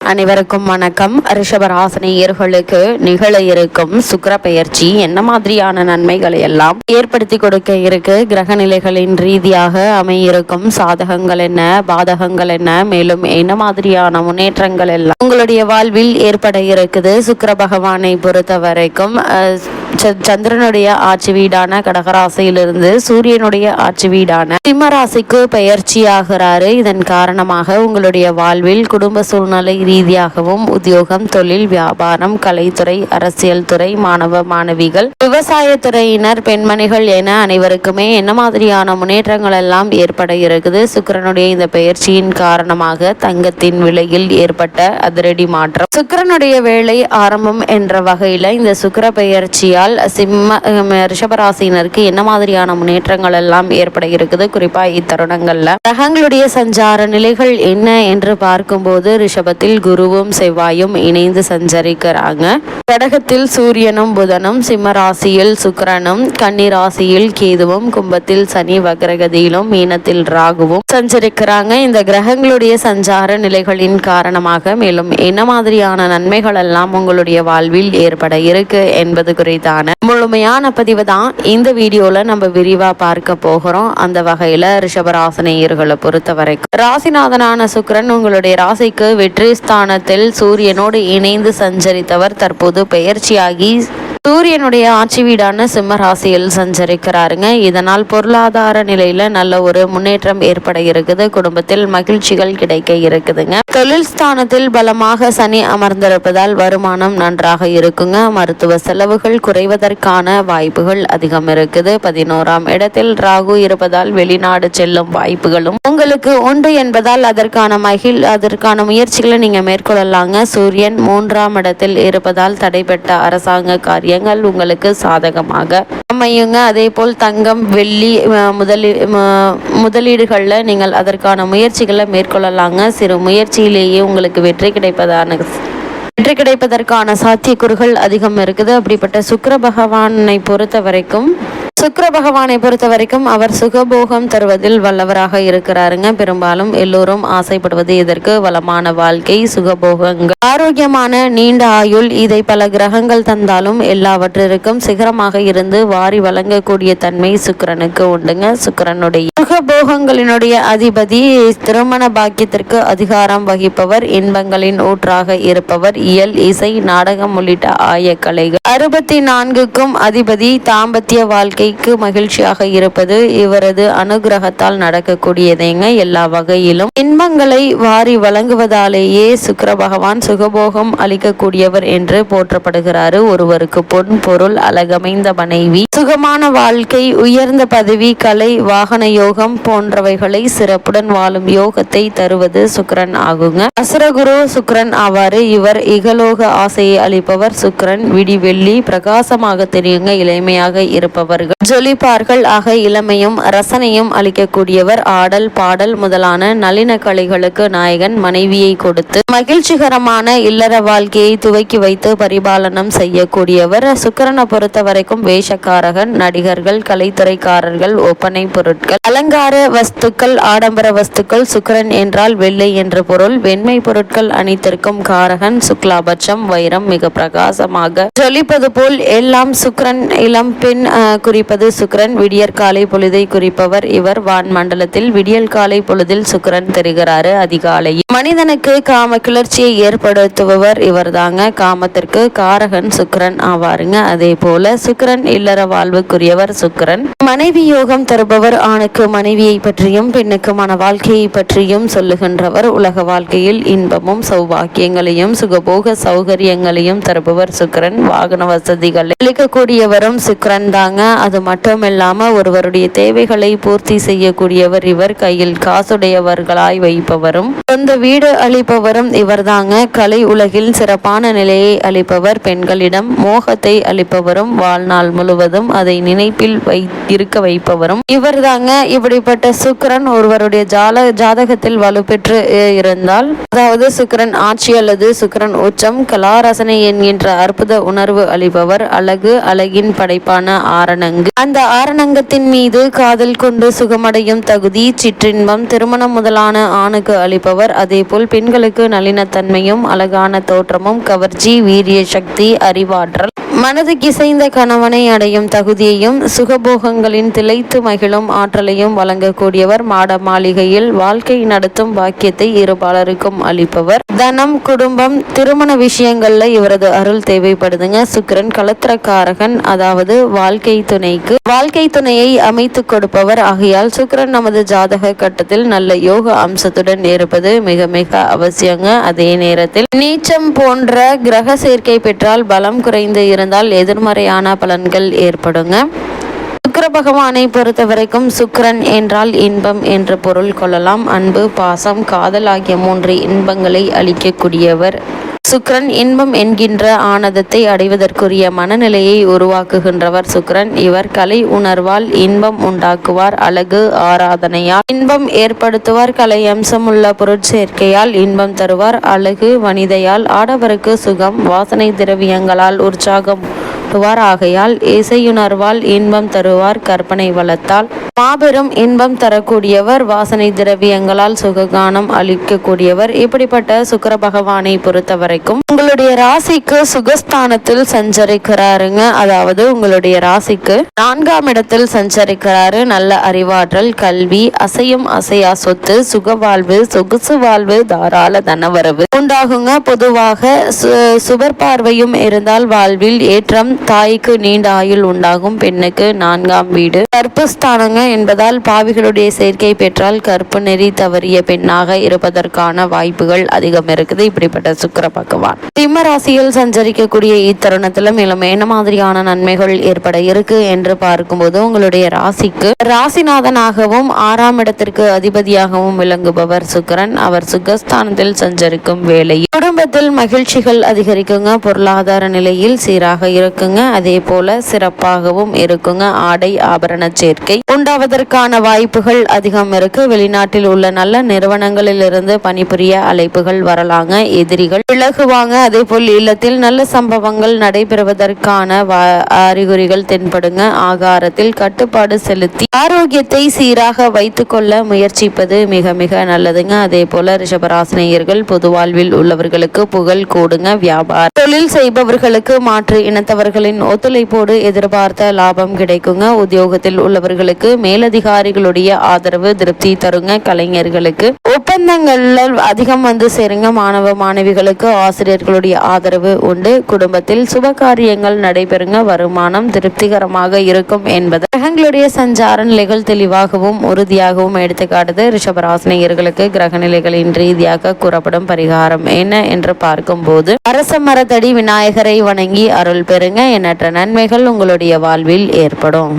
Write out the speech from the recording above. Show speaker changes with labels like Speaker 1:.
Speaker 1: அனைவருக்கும் வணக்கம். ரிஷபராசனையர்களுக்கு நிகழ இருக்கும் சுக்கர பெயர்ச்சி. என்ன மாதிரியான நன்மைகளை எல்லாம் ஏற்படுத்தி கொடுக்க இருக்கு? கிரக நிலைகளின் ரீதியாக அமையிருக்கும் சாதகங்கள் என்ன? பாதகங்கள் என்ன? மேலும் என்ன மாதிரியான முன்னேற்றங்கள் எல்லாம் உங்களுடைய வாழ்வில் ஏற்பட இருக்குது? சுக்கர பகவானை பொறுத்த வரைக்கும் அஹ், சந்திரனுடைய ஆட்சி வீடான கடகராசியிலிருந்து சூரியனுடைய ஆட்சி வீடான சிம்மராசிக்கு பெயர்ச்சியாகிறாரு. இதன் காரணமாக உங்களுடைய வாழ்வில் குடும்ப சூழ்நிலை ரீதியாகவும் உத்தியோகம் தொழில் வியாபாரம் கலைத்துறை அரசியல் துறை மாணவ மாணவிகள் விவசாயத்துறையினர் பெண்மணிகள் என அனைவருக்குமே என்ன மாதிரியான முன்னேற்றங்கள் எல்லாம் ஏற்பட இருக்குது? சுக்கிரனுடைய இந்த பெயர்ச்சியின் காரணமாக தங்கத்தின் விலையில் ஏற்பட்ட அதிரடி மாற்றம். சுக்கிரனுடைய வேலை ஆரம்பம் என்ற வகையில இந்த சுக்கிர பெயர்ச்சியால் சிம்ம ரிஷபராசினருக்கு என்ன மாதிரியான முன்னேற்றங்கள் எல்லாம் ஏற்பட இருக்குது குறிப்பா இத்தருணங்கள்ல. கிரகங்களுடைய சஞ்சார நிலைகள் என்ன என்று பார்க்கும்போது ரிஷபத்தில் குருவும் செவ்வாயும் இணைந்து சஞ்சரிக்கிறாங்க. கடகத்தில் சூரியனும் புதனும் சிம்ம ராசியில் சுக்கரனும் கன்னி ராசியில் கேதுவும் கும்பத்தில் சனி வக்ரகதியிலும் மீனத்தில் ராகுவும் சஞ்சரிக்கிறாங்க. இந்த கிரகங்களுடைய சஞ்சார நிலைகளின் காரணமாக மேலும் என்ன மாதிரியான நன்மைகள் எல்லாம் உங்களுடைய வாழ்வில் ஏற்பட இருக்கு என்பது குறித்தான முழுமையான பதிவு தான் இந்த வீடியோல நம்ம விரிவா பார்க்க போகிறோம். அந்த வகையில ரிஷபராசனேயர்களை பொறுத்த வரைக்கும் ராசிநாதனான சுக்கரன் உங்களுடைய ராசிக்கு வெற்றி ஸ்தானத்தில் சூரியனோடு இணைந்து சஞ்சரித்தவர். தற்போது பெயர்ச்சியாகி சூரியனுடைய ஆட்சி வீடான சிம்மராசியில் சஞ்சரிக்கிறாருங்க. இதனால் பொருளாதார நிலையில நல்ல ஒரு முன்னேற்றம் ஏற்பட இருக்குது. குடும்பத்தில் மகிழ்ச்சிகள் கிடைக்க இருக்குதுங்க. தொழில் ஸ்தானத்தில் பலமாக சனி அமர்ந்திருப்பதால் வருமானம் நன்றாக இருக்குங்க. மருத்துவ செலவுகள் குறைவதற்கான வாய்ப்புகள் அதிகம் இருக்குது. பதினோராம் இடத்தில் ராகு இருப்பதால் வெளிநாடு செல்லும் வாய்ப்புகளும் உங்களுக்கு உண்டு என்பதால் அதற்கான மகிழ் அதற்கான முயற்சிகளை நீங்க மேற்கொள்ளலாங்க. சூரியன் மூன்றாம் இடத்தில் இருப்பதால் தடைப்பட்ட அரசாங்க காரியம் காரியங்கள் உங்களுக்கு சாதகமாக அமையுங்க. அதே போல் தங்கம் வெள்ளி முதலீ முதலீடுகளில் முதலீடுகள்ல நீங்கள் அதற்கான முயற்சிகளை மேற்கொள்ளலாங்க. சிறு முயற்சியிலேயே உங்களுக்கு வெற்றி கிடைப்பதான வெற்றி கிடைப்பதற்கான சாத்தியக்கூறுகள் அதிகம் இருக்குது. அப்படிப்பட்ட சுக்கிர பகவானை பொறுத்த வரைக்கும் சுக்கர பகவானை பொறுத்த வரைக்கும் அவர் சுகபோகம் தருவதில் வல்லவராக இருக்கிறாருங்க. பெரும்பாலும் எல்லோரும் ஆசைப்படுவது இதற்கு வளமான வாழ்க்கை சுகபோகங்கள். ஆரோக்கியமான நீண்ட ஆயுள் இதை பல கிரகங்கள் தந்தாலும் எல்லாவற்றிற்கும் சிகரமாக இருந்து வாரி வழங்கக்கூடிய தன்மை சுக்கிரனுக்கு உண்டுங்க. சுக்கிரனுடைய சுகபோகங்களினுடைய அதிபதி திருமண பாக்கியத்திற்கு அதிகாரம் வகிப்பவர் இன்பங்களின் ஊற்றாக இருப்பவர் இயல் இசை நாடகம் உள்ளிட்ட ஆய கலைகள் அறுபத்தி நான்குக்கும் அதிபதி தாம்பத்திய வாழ்க்கை வாழ்க்கைக்கு மகிழ்ச்சியாக இருப்பது இவரது அனுகிரகத்தால் நடக்கக்கூடியதேங்க எல்லா வகையிலும். இன்பங்களை வாரி வழங்குவதாலேயே சுக்கர பகவான் சுகபோகம் அளிக்கக்கூடியவர் என்று போற்றப்படுகிறாரு. ஒருவருக்கு பொன் பொருள் அழகமைந்த மனைவி சுகமான வாழ்க்கை உயர்ந்த பதவி கலை வாகன யோகம் போன்றவைகளை சிறப்புடன் வாழும் யோகத்தை தருவது சுக்கரன் ஆகுங்க. அசுரகுரு சுக்கரன் ஆவாரு. இவர் இகலோக ஆசையை அளிப்பவர் சுக்கரன். விடிவெள்ளி பிரகாசமாக தெரியுங்க. இளமையாக இருப்பவர்கள். ஜொலிப்பார்கள். ஆக இளமையும் ரசனையும் அளிக்கக்கூடியவர் ஆடல் பாடல் முதலான நளின கலைகளுக்கு நாயகன் மனைவியை கொடுத்து மகிழ்ச்சிகரமான இல்லற வாழ்க்கையை துவக்கி வைத்து பரிபாலனம் செய்யக்கூடியவர். சுக்கரனை பொறுத்த வரைக்கும் வேஷக்காரகன் நடிகர்கள் கலைத்துறைக்காரர்கள் ஒப்பனை பொருட்கள் அலங்கார வஸ்துக்கள் ஆடம்பர வஸ்துக்கள் சுக்கரன் என்றால் வெள்ளை என்று பொருள் வெண்மை பொருட்கள் அனைத்திற்கும் காரகன் சுக்லாபட்சம் வைரம் மிக பிரகாசமாக. ஜொலிப்பது போல் எல்லாம் சுக்கரன் இளம் பெண் குறிப்பு இருப்பது சுக்கரன் விடியற் காலை பொழுதை குறிப்பவர் இவர். வான் மண்டலத்தில் விடியல் காலை பொழுதில் சுக்கரன் தெரிகிறாரு அதிகாலையில். மனிதனுக்கு காம கிளர்ச்சியை ஏற்படுத்துபவர் இவர்தாங்க. காமத்திற்கு காரகன் சுக்கரன் ஆவாருங்க. அதே போல சுக்கிரன் இல்லற வாழ்வுக்குரியவர் சுக்கரன். மனைவி யோகம் தருபவர் ஆணுக்கு மனைவியை பற்றியும் பெண்ணுக்கு மன வாழ்க்கையை பற்றியும் சொல்லுகின்றவர். உலக வாழ்க்கையில் இன்பமும் சௌபாக்கியங்களையும் சுகபோக சௌகரியங்களையும் தருபவர் சுக்கரன். வாகன வசதிகளை அளிக்கக்கூடியவரும் சுக்கிரன் தாங்க. அது மட்டும் ஒருவருடைய தேவைகளை பூர்த்தி செய்யக்கூடியவர் இவர். கையில் காசுடையவர்களாய் வைப்பவரும் சொந்த வீடு அளிப்பவரும் இவர்தாங்க. கலை உலகில் சிறப்பான நிலையை அளிப்பவர். பெண்களிடம் மோகத்தை அளிப்பவரும் வாழ்நாள் முழுவதும் அதை நினைப்பில் வை இருக்க வைப்பவரும் இவர்தாங்க. இப்படிப்பட்ட சுக்கரன் ஒருவருடைய ஜால ஜாதகத்தில் வலுப்பெற்று இருந்தால் அதாவது சுக்கிரன் ஆட்சி அல்லது சுக்கிரன் உச்சம் கலாரசனை என்கின்ற அற்புத உணர்வு அளிப்பவர். அழகு அழகின் படைப்பான ஆரணங்கள் நான்கு அந்த ஆரணங்கத்தின் மீது காதல் கொண்டு சுகமடையும் தகுதி சிற்றின்பம் திருமணம் முதலான ஆணுக்கு அளிப்பவர். அதேபோல் பெண்களுக்கு நளினத்தன்மையும் அழகான தோற்றமும் கவர்ச்சி வீரிய சக்தி அறிவாற்றல். மனதுக்கிசைந்த கணவனை அடையும் தகுதியையும் சுகபோகங்களின் திளைத்து மகிழும் ஆற்றலையும் வழங்கக்கூடியவர் மாட மாளிகையில் வாழ்க்கை நடத்தும் பாக்கியத்தை இருபாலருக்கும் அளிப்பவர். தனம் குடும்பம் திருமண விஷயங்கள்ல இவரது அருள் தேவைப்படுதுங்க. சுக்கிரன் கலத்திரக்காரகன் அதாவது வாழ்க்கை துணைக்கு. வாழ்க்கை துணையை அமைத்து கொடுப்பவர். ஆகையால் சுக்கிரன் நமது ஜாதக கட்டத்தில் நல்ல யோக அம்சத்துடன் இருப்பது மிக மிக அவசியங்க. அதே நேரத்தில் நீச்சம் போன்ற கிரக சேர்க்கை பெற்றால் பலம் குறைந்து இருந்தால் எதிர்மறையான பலன்கள் ஏற்படுங்க. சுக்கர பகவானை பொறுத்த வரைக்கும் சுக்கிரன் என்றால் இன்பம் என்று பொருள் கொள்ளலாம். அன்பு பாசம் காதல் ஆகிய மூன்று இன்பங்களை அளிக்கக்கூடியவர். சுக்கிரன் இன்பம் என்கின்ற ஆனந்தத்தை அடைவதற்குரிய மனநிலையை உருவாக்குகின்றவர் சுக்கிரன் இவர் கலை உணர்வால் இன்பம் உண்டாக்குவார் அழகு ஆராதனையால் இன்பம் ஏற்படுத்துவார் கலை அம்சமுள்ள பொருட்சேர்க்கையால் இன்பம் தருவார் அழகு வனிதையால் ஆடவருக்கு சுகம் வாசனை திரவியங்களால் உற்சாகம் ஆகையால் இசையுணர்வால் இன்பம் தருவார் கற்பனை வளத்தால் மாபெரும் இன்பம் தரக்கூடியவர் வாசனை திரவியங்களால் சுககானம் அளிக்கக்கூடியவர். இப்படிப்பட்ட சுக்கர பகவானை பொறுத்த வரைக்கும் உங்களுடைய ராசிக்கு சுகஸ்தானத்தில் சஞ்சரிக்கிறாருங்க. அதாவது உங்களுடைய ராசிக்கு நான்காம் இடத்தில் சஞ்சரிக்கிறாரு. நல்ல அறிவாற்றல் கல்வி அசையும் அசையா சொத்து சுக வாழ்வு சொகுசு வாழ்வு தாராள தனவரவு உண்டாகுங்க. பொதுவாக சுவர் பார்வையும் இருந்தால் வாழ்வில் ஏற்றம் தாய்க்கு நீண்ட ஆயுள் உண்டாகும். பெண்ணுக்கு நான்காம் வீடு. கற்பஸ்தானங்க என்பதால் பாவிகளுடைய சேர்க்கை பெற்றால் கற்பு நெறி தவறிய பெண்ணாக இருப்பதற்கான வாய்ப்புகள் அதிகம் இருக்குது. இப்படிப்பட்ட சுக்கர பகவான். சிம்ம ராசியில் சஞ்சரிக்கக்கூடிய இத்தருணத்துல மேலும் என்ன மாதிரியான நன்மைகள் ஏற்பட இருக்கு என்று பார்க்கும்போது உங்களுடைய ராசிக்கு ராசிநாதனாகவும் ஆறாம் இடத்திற்கு அதிபதியாகவும் விளங்குபவர் சுக்கரன். அவர் சுகஸ்தானத்தில் சஞ்சரிக்கும் வேலை குடும்பத்தில் மகிழ்ச்சிகள் அதிகரிக்குங்க. பொருளாதார நிலையில் சீராக இருக்குங்க. அதே போல சிறப்பாகவும் இருக்குங்க. ஆடை ஆபரண சேர்க்கை. உண்டாவதற்கான வாய்ப்புகள் அதிகம் இருக்கு. வெளிநாட்டில் உள்ள நல்ல நிறுவனங்களில் இருந்து பணிபுரிய அழைப்புகள் வரலாங்க எதிரிகள் விலகுவாங்க. அதே போல் இல்லத்தில் நல்ல சம்பவங்கள் நடைபெறுவதற்கான அறிகுறிகள் தென்படுங்க. ஆகாரத்தில் கட்டுப்பாடு செலுத்தி ஆரோக்கியத்தை சீராக வைத்துக்கொள்ள முயற்சிப்பது மிக மிக நல்லதுங்க. அதே போல ரிஷபராசினியர்கள் பொது வாழ்வில் உள்ளவர்களுக்கு புகழ் கூடுங்க. வியாபாரம் தொழில் செய்பவர்களுக்கு மாற்று இனத்தவர்களின் ஒத்துழைப்போடு எதிர்பார்த்த லாபம் கிடைக்குங்க. உத்தியோகத்தில் உள்ளவர்களுக்கு மேலதிகாரிகளுடைய ஆதரவு திருப்தி தருங்க கலைஞர்களுக்கு. ஒப்பந்தங்கள்ல அதிகம் வந்து சேருங்க மாணவ மாணவிகளுக்கு ஆசிரியர்களுடைய ஆதரவு உண்டு. குடும்பத்தில் சுப காரியங்கள் நடைபெறுங்க வருமானம் திருப்திகரமாக இருக்கும் என்பது. கிரகங்களுடைய சஞ்சார நிலைகள் தெளிவாகவும் உறுதியாகவும் எடுத்துக்காட்டுது. ரிஷபராசினியர்களுக்கு கிரக நிலைகளின் ரீதியாக கூறப்படும் பரிகாரம் என்ன என்று பார்க்கும்போது அரச மரத்தடி விநாயகரை வணங்கி அருள் பெறுங்க. எண்ணற்ற நன்மைகள் உங்களுடைய வாழ்வில் ஏற்படும்.